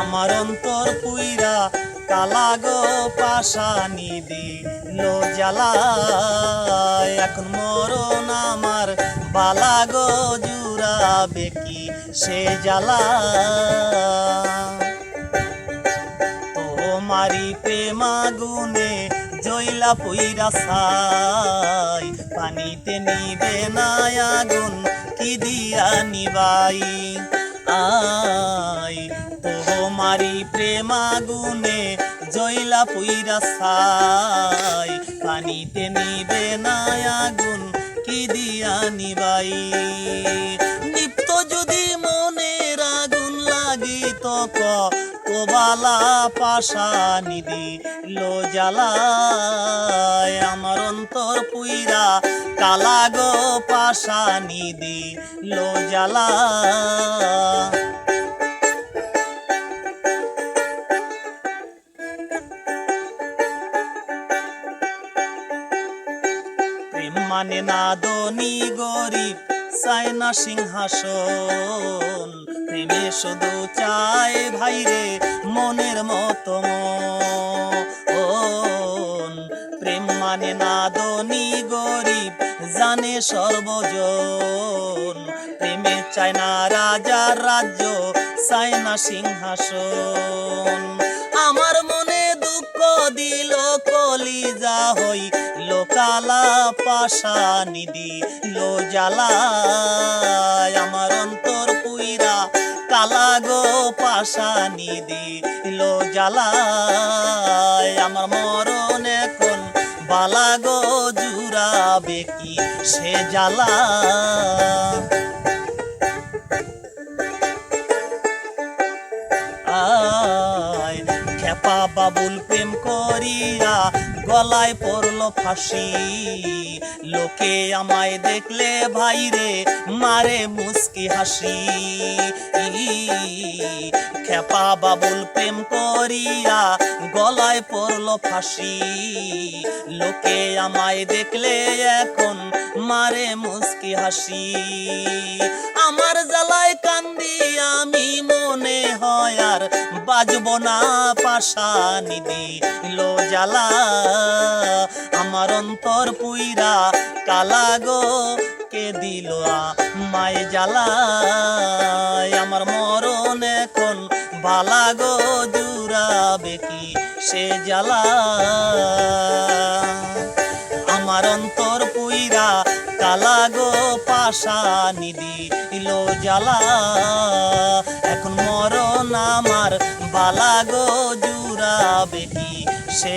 আমার অন্তর পুইরা কালা গো পাশানি দিল জ্বালা। এখন মরণ আমার বালা গো জুড়াবে কি সে জ্বালা। তোমারি প্রেমাগুনে জইলা পুইরা সাই পানিতে নিবে না আগুন কি দিয়া নিবাই। আই তোমারি প্রেমাগুনে জইলা পুইরা সাই পানিতে নিবে না আগুন, কি দিয়া নিবাই? নিপ্ত যদি মনের আগুন লাগি তো ক কোবালা পাশা নিদি লো জ্বালায়। আমার অন্তর পুইরা কালা পাশা নিদি লো জ্বালা মানে না দনি গরিব, চায় না সিংহাসন। প্রেমে শুধু চায় ভাইরে মনের মতো প্রেম মানে না দনি গরিব, জানে সর্বজন। প্রেমে চায় না রাজার রাজ্য, চায় না সিংহাসন। আমার মনে দুঃখ দিল কলিজা হই লোকালা পাশা নিদি লো জ্বালা। আমার অন্তর কুইরা কালা গো, পাশা নিদি লো জ্বালা। আমার মরণ এখন বালা গো, জুড়াবে কি সে জ্বালা? খেপা বাবুল প্রেম করিয়া গলায় পড়ল ফাঁসি। লোকে আমায় দেখলে ভাইরে মারে মুস্কি হাসি। খেপা বাবুল প্রেম করিয়া গলায় পড়ল ফাঁসি। লোকে আমায় দেখলে, এখন মারে মুস্কি হাসি। আমার জ্বালায় কান্দি, আমি মনে হয় আর বাজব না পাশা। নিদি লো জ্বালা। আমার অন্তর পুইরা কালা গো, কে দিল মায় জ্বালা? আমার মরণ এখন বালা গো, জুড়াবে কি সে জ্বালা? আমার অন্তর পুইরা কালা গো পাশা নিদি লো জ্বালা। এখন মরণ আমার বালা গো সে